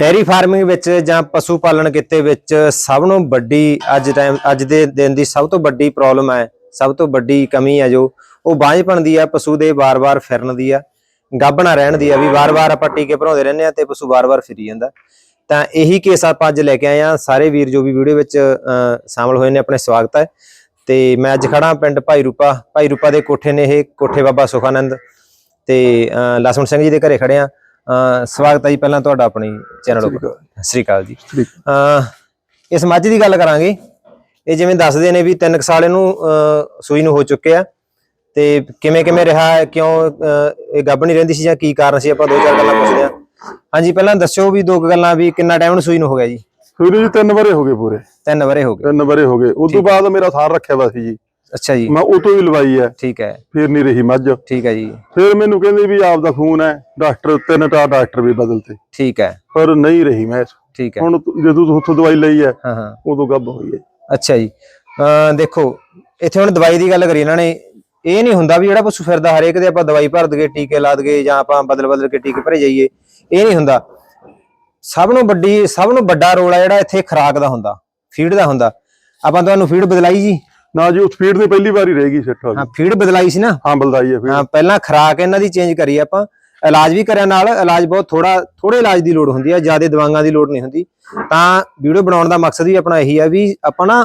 Dairy farming ਵਿੱਚ ਜਾਂ ਪਸ਼ੂ ਪਾਲਣ ਕਿੱਤੇ ਵਿੱਚ ਸਭ ਨੂੰ ਵੱਡੀ ਅੱਜ ਟਾਈਮ ਅੱਜ ਦੇ ਦਿਨ ਦੀ ਸਭ ਤੋਂ ਵੱਡੀ ਪ੍ਰੋਬਲਮ ਹੈ ਸਭ ਤੋਂ ਵੱਡੀ ਕਮੀ ਹੈ ਜੋ ਉਹ ਬਾਂਝਪਣ ਦੀ ਆ ਪਸ਼ੂ ਦੇ ਵਾਰ-ਵਾਰ ਫਿਰਨ ਦੀ ਆ ਗੱਭਣਾ ਰਹਿਣ ਦੀ ਆ ਵੀ ਵਾਰ-ਵਾਰ ਆਪਾਂ ਟੀਕੇ ਭਰਾਉਂਦੇ ਰਹਿੰਦੇ ਆ ਤੇ ਪਸ਼ੂ ਵਾਰ-ਵਾਰ ਫਿਰੀ ਜਾਂਦਾ। ਤਾਂ ਇਹੀ ਕੇਸ ਆਪਾਂ ਅੱਜ ਲੈ ਕੇ ਆਏ ਆ ਸਾਰੇ ਵੀਰ ਜੋ ਵੀ ਵੀਡੀਓ ਵਿੱਚ ਅਹ, ਸ਼ਾਮਲ ਹੋਏ ਨੇ ਆਪਣੇ ਸਵਾਗਤ ਹੈ। ਤੇ ਮੈਂ ਅੱਜ ਖੜਾ ਪਿੰਡ ਭਾਈ ਰੂਪਾ ਭਾਈ ਰੂਪਾ ਦੇ ਕੋਠੇ ਨੇ ਇਹ ਕੋਠੇ ਬਾਬਾ ਸੁਖਾਨੰਦ ਤੇ ਅਹ, ਸਿੰਘ ਜੀ ਦੇ ਘਰੇ ਖੜੇ ਆ। ਸਵਾਗਤ ਹੈ ਜੀ ਪਹਿਲਾਂ ਤੁਹਾਡਾ ਆਪਣੀ ਚੈਨਲ ਉੱਪਰ। ਸ੍ਰੀ ਅਕਾਲ ਜੀ। ਇਸ ਮੱਝ ਦੀ ਗੱਲ ਕਰਾਂਗੇ। ਇਹ ਜਿਵੇਂ ਦੱਸਦੇ ਨੇ ਵੀ ਤਿੰਨ ਕੁ ਸਾਲ ਇਹਨੂੰ ਸੂਈ ਨੂੰ ਹੋ ਚੁੱਕੇ ਆ। ਤੇ ਕਿਵੇਂ ਕਿਵੇਂ ਰਿਹਾ ਹੈ, ਕਿਉਂ ਇਹ ਗੱਭ ਨਹੀਂ ਰਹਿੰਦੀ ਸੀ ਜਾਂ ਕੀ ਕਾਰਨ ਸੀ ਆਪਾਂ ਦੋ ਚਾਰ ਗੱਲਾਂ ਪੁੱਛਦੇ ਆ ਹਾਂਜੀ ਪਹਿਲਾਂ ਦੱਸਿਓ ਵੀ ਦੋ ਗੱਲਾਂ ਵੀ ਕਿੰਨਾ ਟਾਈਮ ਨੂੰ ਸੂਈ ਨੂੰ ਹੋ ਗਿਆ ਜੀ? ਸੂਰੀ ਜੀ ਤਿੰਨ ਵਾਰੇ ਹੋ ਗਏ ਪੂਰੇ। ਤਿੰਨ ਵਰੇ ਹੋ ਗਏ। ਤਿੰਨ ਵਾਰੇ ਹੋ ਗਏ। ਉਸ ਤੋਂ ਬਾਅਦ ਮੇਰਾ ਸਾਰ ਰੱਖਿਆ ਵਾ ਸੀ ਜੀ। ਅੱਛਾ ਜੀ। ਮੈਂ ਉਹ ਤੋਂ ਵੀ ਲਵਾਈ ਹੈ। ਠੀਕ ਹੈ। ਫਿਰ ਨਹੀਂ ਰਹੀ ਮੱਝ। ਠੀਕ ਹੈ ਜੀ। ਫਿਰ ਮੈਨੂੰ ਕਹਿੰਦੇ ਵੀ ਆਪ ਦਾ ਖੂਨ ਹੈ। ਡਾਕਟਰ ਤਿੰਨ ਚਾਰ ਡਾਕਟਰ ਵੀ ਬਦਲਤੇ। ਠੀਕ ਹੈ। ਪਰ ਨਹੀਂ ਰਹੀ ਮੈਂ। ਠੀਕ ਹੈ। ਹੁਣ ਜਦੋਂ ਤੂੰ ਉੱਥੋਂ ਦਵਾਈ ਲਈ ਹੈ ਹਾਂ ਹਾਂ। ਉਦੋਂ ਗੱਭ ਹੋਈ ਹੈ। ਅੱਛਾ ਜੀ। ਦੇਖੋ ਇੱਥੇ ਹੁਣ ਦਵਾਈ ਦੀ ਗੱਲ ਕਰੀ ਇਹਨਾਂ ਨੇ। ਇਹ ਨਹੀਂ ਹੁੰਦਾ ਵੀ ਜਿਹੜਾ ਪਸ਼ੂ ਫਿਰਦਾ ਹਰੇਕ ਦੇ ਆਪਾਂ ਦਵਾਈ ਭਰ ਦਗੇ ਟੀਕੇ ਲਾ ਦਗੇ ਜਾਂ ਆਪਾਂ ਬਦਲ ਬਦਲ ਕੇ ਟੀਕੇ ਭਰੇ ਜਾਈਏ। ਇਹ ਨਹੀਂ ਹੁੰਦਾ। ਸਭ ਨੂੰ ਵੱਡੀ ਸਭ ਨੂੰ ਵੱਡਾ ਰੋਲ ਆ ਜਿਹੜਾ ਇੱਥੇ ਖੁਰਾਕ ਦਾ ਹੁੰਦਾ ਫੀਡ ਦਾ ਹੁੰਦਾ। ਆਪਾਂ ਤੁਹਾਨੂੰ ਫੀਡ ਬਦਲਾਈ ਜੀ। ਨਾ ਜੀ ਉਸ ਫੀਡ ਦੀ ਪਹਿਲੀ ਵਾਰੀ ਰਹੇਗੀ ਸਿੱਟ ਹੋ ਹਾਂ ਫੀਡ ਬਦਲਾਈ ਸੀ ਨਾ? ਹਾਂ ਬਲਦਾਈ ਹੈ ਹਾਂ ਫੀਡ ਪਹਿਲਾਂ ਖੁਰਾਕ ਇਹਨਾਂ ਦੀ ਚੇਂਜ ਕਰੀ ਆਪਾਂ। ਇਲਾਜ ਵੀ ਕਰਿਆ ਨਾਲ ਇਲਾਜ ਬਹੁਤ ਥੋੜਾ ਥੋੜੇ ਇਲਾਜ ਦੀ ਲੋੜ ਹੁੰਦੀ ਆ ਜ਼ਿਆਦਾ ਦਵਾਈਆਂ ਦੀ ਲੋੜ ਨਹੀਂ ਹੁੰਦੀ। ਤਾਂ ਵੀਡੀਓ ਬਣਾਉਣ ਦਾ ਮਕਸਦ ਵੀ ਆਪਣਾ ਇਹੀ ਆ ਵੀ ਆਪਾਂ ਨਾ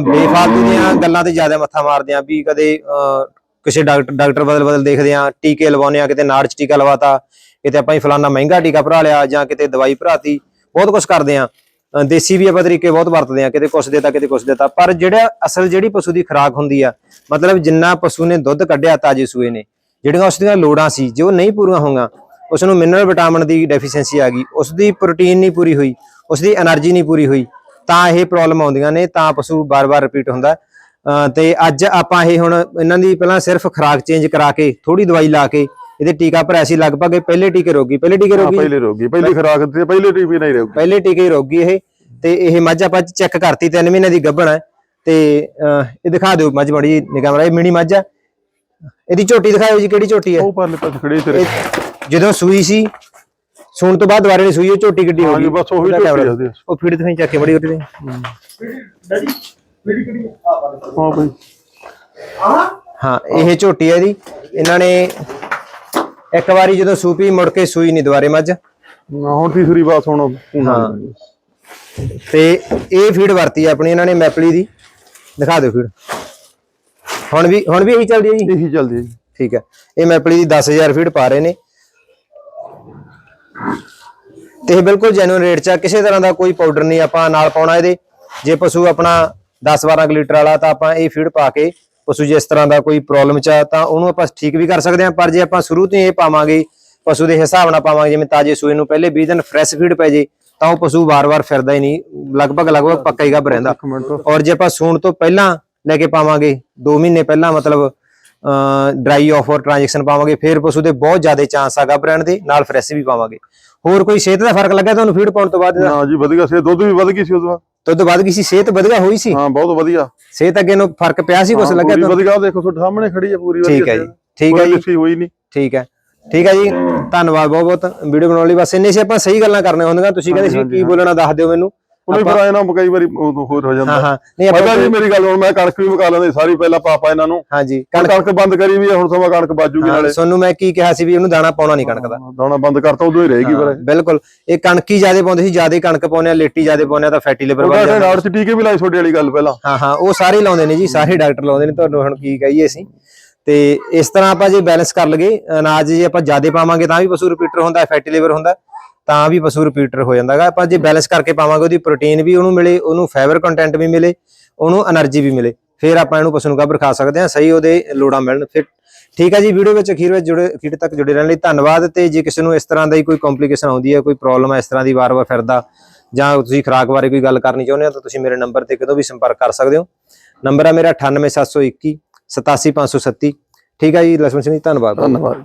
ਬੇਫਾਲਤੂ ਦੀਆਂ ਗੱਲਾਂ ਤੇ ਜ਼ਿਆਦਾ ਮੱਥਾ ਮਾਰਦੇ ਆ ਵੀ ਕਦੇ ਕਿਸੇ ਡਾਕਟਰ ਡਾਕਟਰ ਬਦਲ ਬਦਲ ਦੇਖਦੇ ਆ ਟੀਕੇ ਲਵਾਉਂਦੇ ਆ ਕਿਤੇ ਨਾੜ ਚ ਟੀਕਾ ਲਵਾਤਾ ਕਿਤੇ ਆਪਾਂ ਹੀ ਫਲਾਨਾ ਮਹਿੰਗਾ ਟੀਕਾ ਭਰਾ ਲਿਆ ਜਾਂ ਕਿਤੇ ਦਵਾਈ ਭਰਾਤੀ ਬਹੁਤ ਕੁਝ ਕਰਦੇ ਆ ਦੇਸੀ ਵੀ ਆਪਾਂ ਤਰੀਕੇ ਬਹੁਤ ਵਰਤਦੇ ਆ ਕਿਤੇ ਕੁਛ ਦੇਤਾ ਕਿਤੇ ਕੁਛ ਦੇਤਾ ਪਰ ਜਿਹੜਾ ਅਸਲ ਜਿਹੜੀ ਪਸ਼ੂ ਦੀ ਖੁਰਾਕ ਹੁੰਦੀ ਆ, ਮਤਲਬ ਜਿੰਨਾ ਪਸ਼ੂ ਨੇ ਦੁੱਧ ਕੱਢਿਆ, ਤਾਜੇ ਸੂਏ ਨੇ, ਜਿਹੜੀਆਂ ਉਸ ਦੀਆਂ ਲੋੜਾਂ ਸੀ, ਜੋ ਨਹੀਂ ਪੂਰੀਆਂ ਹੋਈਆਂ ਉਸ ਨੂੰ ਮਿਨਰਲ ਵਿਟਾਮਿਨ ਦੀ ਡੈਫੀਸ਼ੀਐਂਸੀ ਆ ਗਈ ਉਸ ਦੀ ਪ੍ਰੋਟੀਨ ਨਹੀਂ ਪੂਰੀ ਹੋਈ ਉਸ ਦੀ એનર્ਜੀ ਨਹੀਂ ਪੂਰੀ ਹੋਈ, ਤਾਂ ਇਹ ਪ੍ਰੋਬਲਮ ਆਉਂਦੀਆਂ ਨੇ, ਤਾਂ ਪਸ਼ੂ ਬਾਰ-ਬਾਰ ਰਿਪੀਟ ਹੁੰਦਾ। ਤੇ ਅੱਜ ਆਪਾਂ ਇਹ ਹੁਣ, ਇਹਨਾਂ ਦੀ ਪਹਿਲਾਂ ਸਿਰਫ ਖੁਰਾਕ ਚੇਂਜ ਕਰਾ ਕੇ ਥੋੜੀ ਦਵਾਈ ਲਾ ਕੇ ਇਹਦੇ ਟੀਕਾ ਭਰਿਆ ਸੀ ਲਗਭਗ ਇਹ ਪਹਿਲੇ ਟੀਕੇ ਰੋਗੀ ਪਹਿਲੇ ਟੀਕੇ ਹਾਂ ਰੋਗੀ? ਪਹਿਲੇ ਰੋਗੀ ਪਹਿਲੀ ਖੁਰਾਕ ਤੇ ਪਹਿਲੇ ਟੀਪੀ ਨਹੀਂ ਰੋਗੀ। ਪਹਿਲੇ ਟੀਕੇ ਹੀ ਰੋਗੀ ਇਹ ਤੇ ਇਹ ਮੱਝ ਆਪਾਂ ਚੈੱਕ ਕਰਤੀ 3 ਮਹੀਨੇ ਦੀ ਗੱਭਣ ਹੈ ਤੇ ਅਹ, ਇਹ ਦਿਖਾ ਦਿਓ ਮੱਝ ਬੜੀ ਨਿਗਾਹ ਮਾਰਾ ਇਹ ਮਿਨੀ ਮੱਝ ਆ। ਇਹਦੀ ਝੋਟੀ ਦਿਖਾਓ ਜੀ ਕਿਹੜੀ ਝੋਟੀ ਹੈ? ਉਹ ਪਰਲੇ ਪਾਸੇ ਖੜੀ ਤੇਰੇ। ਇਹ ਜਦੋਂ ਸੂਈ ਸੀ ਸੂਣ ਤੋਂ ਬਾਅਦ ਦੁਬਾਰੇ ਨਹੀਂ ਸੂਈ ਉਹ ਝੋਟੀ ਗੱਡੀ ਹੋ ਹਾਂ ਗਈ। ਬਸ ਉਹੀ ਉਹਦਾ ਝੋਟੀ ਕੈਮਰਾ। ਆ ਉਹਦੀ। ਉਹ ਫੀਡ ਚੱਕ ਬੜੀ ਉੱਤੇ ਹਾਂ ਬਈ। ਹਾਂ ਇਹ ਝੋਟੀ ਹੈ ਇਹਦੀ। ਇਹਨਾਂ ਨੇ ਇੱਕ ਵਾਰੀ ਜਦੋਂ ਸੂਪੀ ਮੁੜ ਕੇ ਸੂਈ ਨਹੀਂ ਦੁਬਾਰੇ ਮੱਝ? ਨਾ ਹੁਣ ਤੀਸਰੀ ਵਾਰ ਹੁਣ ਹਾਂ। ਤੇ ਇਹ ਫੀਡ ਵਰਤੀ ਆਪਣੀ ਇਹਨਾਂ ਨੇ ਮੈਪਲੀ ਦੀ। ਦਿਖਾ ਦਿਓ ਫੀਡ। ਹੁਣ ਵੀ ਹੁਣ ਵੀ ਇਹੀ ਚੱਲਦੀ ਹੈ ਜੀ? ਇਹੀ ਚੱਲਦੀ ਹੈ ਜੀ। ਠੀਕ ਹੈ। ਇਹ ਮੈਪਲੀ ਦੀ 10000 ਫੀਟ ਪਾ ਰਹੇ ਨੇ। ਤੇ ਇਹ ਬਿਲਕੁਲ ਜੈਨੂਇਨ ਰੇਟ 'ਚ ਕਿਸੇ ਤਰ੍ਹਾਂ ਦਾ ਕੋਈ ਪਾਊਡਰ ਨਹੀਂ ਆਪਾਂ ਨਾਲ ਪਾਉਣਾ ਇਹਦੇ। ਜੇ ਪਸ਼ੂ ਆਪਣਾ 10-12 ਲੀਟਰ ਵਾਲਾ ਤਾਂ ਆਪਾਂ ਇਹ ਫੀਡ ਪਾ ਕੇ ਪਸ਼ੂ ਜੇ ਇਸ ਤਰ੍ਹਾਂ ਦਾ ਕੋਈ ਪ੍ਰੋਬਲਮ 'ਚ ਤਾਂ ਉਹਨੂੰ ਆਪਾਂ ਠੀਕ ਵੀ ਕਰ ਸਕਦੇ ਹਾਂ ਪਰ ਜੇ ਆਪਾਂ ਸ਼ੁਰੂ ਤੋਂ ਇਹ ਪਾਵਾਂਗੇ ਪਸ਼ੂ ਦੇ ਹਿਸਾਬ ਨਾਲ ਪਾਵਾਂਗੇ ਜਿਵੇਂ ਤਾਜੇ ਸੂਏ ਨੂੰ ਪਹਿਲੇ 20 ਦਿਨ ਫਰੈਸ਼ ਫੀਡ ਪੈ ਜੇ ਤਾਂ ਉਹ ਪਸ਼ੂ ਵਾਰ-ਵਾਰ ਫਿਰਦਾ ਹੀ ਨਹੀਂ ਲਗਭਗ ਲਗਭਗ ਪੱਕਾ ਹੀ ਗੱਭ ਰਹਿੰਦਾ। ਔਰ ਜੇ ਆਪਾਂ ਸੂਣ ਤੋਂ ਪਹਿਲਾਂ ਲੈ ਕੇ ਪਾਵਾਂਗੇ 2 ਮਹੀਨੇ ਪਹਿਲਾਂ ਮਤਲਬ ਡਰਾਈ ਆਫਰ ਟ੍ਰਾਂਜੈਕਸ਼ਨ ਪਾਵਾਂਗੇ ਫਿਰ ਪਸ਼ੂ ਦੇ ਬਹੁਤ ਜ਼ਿਆਦਾ ਚਾਂਸ ਆ ਗੱਭ ਰਹਿਣ ਦੇ ਨਾਲ ਫਰੈਸ਼ ਵੀ ਪਾਵਾਂਗੇ। ਹੋਰ ਕੋਈ ਸਿਹਤ ਦਾ ਫ਼ਰਕ ਲੱਗਾ ਤੁਹਾਨੂੰ ਫੀਡ ਪਾਉਣ ਤੋਂ ਬਾਅਦ? ਨਾ ਜੀ ਵਧੀਆ ਸੀ ਦੁੱਧ ਵੀ ਵਧ ਗਈ ਸੀ ਉਦੋਂ ਬਾਅਦ ਦੁੱਧ ਵੱਧ ਗਈ ਸੀ ਸਿਹਤ ਵਧੀਆ ਹੋਈ ਸੀ? ਹਾਂ ਬਹੁਤ ਵਧੀਆ। ਸਿਹਤ ਅੱਗੇ ਨੂੰ ਫ਼ਰਕ ਪਿਆ ਸੀ ਕੁਝ ਹਾਂ, ਲੱਗਿਆ ਤੁਹਾਨੂੰ? ਵਧੀਆ ਦੇਖੋ ਤੁਹਾਡੇ ਸਾਹਮਣੇ ਖੜੀ ਹੈ ਪੂਰੀ ਠੀਕ ਹੈ ਜੀ ਠੀਕ ਹੈ ਜੀ। ਹੋਈ ਨਹੀਂ। ਠੀਕ ਹੈ ਠੀਕ ਹੈ ਜੀ ਧੰਨਵਾਦ ਬਹੁਤ ਬਹੁਤ ਵੀਡੀਓ ਬਣਾਉਣ ਲਈ ਬਸ ਇੰਨੇ ਸੀ ਆਪਾਂ ਸਹੀ ਗੱਲਾਂ ਕਰਨੇ ਹੁੰਦੀਆਂ ਤੁਸੀਂ ਕਹਿੰਦੇ ਸੀ ਕੀ ਬੋਲਣਾ ਦੱਸ ਦਿਓ ਮੈਨੂੰ। ਉਹਨੇ ਫਿਰ ਆਏ ਨਾ ਕਈ ਵਾਰੀ ਹੋਰ ਹੋ ਹਾਂ ਜਾਂਦਾ। ਹਾਂ ਨਹੀਂ ਪਤਾ ਜੀ ਮੇਰੀ ਗੱਲ ਹੁਣ ਮੈਂ ਕਣਕ ਵੀ ਮੁਕਾ ਲੈਂਦੇ ਸਾਰੀ ਪਹਿਲਾਂ ਪਾਪਾ ਇਹਨਾਂ ਨੂੰ। ਹਾਂਜੀ ਕਣਕ ਬੰਦ ਕਰੀ ਵੀ ਹੈ, ਹੁਣ ਸਮਾਂ ਕਣਕ ਬਾਜੂਗੀ ਨਾਲੇ। ਤੁਹਾਨੂੰ ਮੈਂ ਕੀ ਕਿਹਾ ਸੀ ਵੀ ਉਹਨੂੰ ਦਾਣਾ ਪਾਉਣਾ ਨਹੀਂ ਕਣਕ ਦਾ। ਦਾਣਾ ਬੰਦ ਕਰਤਾ ਉਦੋਂ ਹੀ ਰਹੇਗੀ ਫਿਰ ਬਿਲਕੁਲ। ਇਹ ਕਣਕੀ ਜਿਆਦੇ ਪਾਉਂਦੇ ਸੀ ਜਿਆਦੇ ਕਣਕ ਪਾਉਂਦੇ ਆ ਲੇਟੀ ਜਿਆਦੇ ਪਾਉਂਦੇ ਆ ਤਾਂ ਫੈਟੀ ਲਿਵਰ ਉਹਦਾ ਜਾਂਦਾ। ਚ ਟੀਕੇ ਵੀ ਲਾਈ ਛੋਟੇ ਵਾਲੀ ਗੱਲ ਪਹਿਲਾਂ। ਹਾਂ ਹਾਂ ਉਹ ਸਾਰੇ ਹੀ ਲਾਉਂਦੇ ਨੇ ਜੀ ਸਾਰੇ ਡਾਕਟਰ ਲਾਉਂਦੇ ਨੇ ਤੁਹਾਨੂੰ ਹੁਣ ਕੀ ਕਹੀਏ ਅਸੀਂ। ਤੇ ਇਸ ਤਰ੍ਹਾਂ ਆਪਾਂ ਜੇ ਬੈਲੈਂਸ ਕਰ ਲਗੇ ਅਨਾਜ ਜੇ ਆਪਾਂ ਜਿਆਦੇ ਪਾਵਾਂਗੇ ਤਾਂ ਵੀ ਪਸ਼ੂ ਰਿਪੀਟਰ ਹੁੰਦਾ ਫੈਟੀ ਲਿਵਰ ਹੁੰਦਾ। ਤਾਂ ਵੀ ਪਸ਼ੂ ਰਿਪੀਟਰ ਹੋ ਜਾਂਦਾਗਾ। ਆਪਾਂ ਜੇ ਬੈਲੈਂਸ ਕਰਕੇ ਪਾਵਾਂਗੇ, ਉਹਦੀ ਪ੍ਰੋਟੀਨ ਵੀ ਉਹਨੂੰ ਮਿਲੇ, ਉਹਨੂੰ ਫਾਈਬਰ ਕੰਟੈਂਟ ਵੀ ਮਿਲੇ, ਉਹਨੂੰ એનર્ਜੀ ਵੀ ਮਿਲੇ, ਫਿਰ ਆਪਾਂ ਇਹਨੂੰ ਪਸ਼ੂ ਨੂੰ ਗੱਭਰ ਖਾ ਸਕਦੇ ਹਾਂ, ਸਹੀ ਉਹਦੇ ਲੋੜਾਂ ਮਿਲਣ। ਫਿਰ ਠੀਕ ਹੈ ਜੀ ਵੀਡੀਓ ਵਿੱਚ ਅਖੀਰ ਵਿੱਚ ਜੁੜੇ, ਅਖੀਰ ਤੱਕ ਜੁੜੇ ਰਹਿਣ ਲਈ ਧੰਨਵਾਦ ਤੇ ਜੇ ਕਿਸੇ ਨੂੰ ਇਸ ਤਰ੍ਹਾਂ ਦਾ ਹੀ ਕੋਈ ਕੰਪਲਿਕੇਸ਼ਨ ਆਉਂਦੀ ਹੈ, ਕੋਈ ਪ੍ਰੋਬਲਮ ਹੈ, ਇਸ ਤਰ੍ਹਾਂ ਦੀ ਵਾਰ-ਵਾਰ ਫਿਰਦਾ, ਜਾਂ ਤੁਸੀਂ ਖਰਾਕ ਬਾਰੇ ਕੋਈ ਗੱਲ ਕਰਨੀ ਚਾਹੁੰਦੇ ਹੋ, ਤਾਂ ਤੁਸੀਂ ਮੇਰੇ ਨੰਬਰ ਤੇ ਕਦੋਂ ਵੀ ਸੰਪਰਕ ਕਰ ਸਕਦੇ ਹੋ। ਨੰਬਰ ਹੈ ਮੇਰਾ 98721 87537 ਠੀਕ ਹੈ ਜੀ ਲక్ష్మణ ਸਿੰਘ ਜੀ, ਧੰਨਵਾਦ। ਧੰਨਵਾਦ।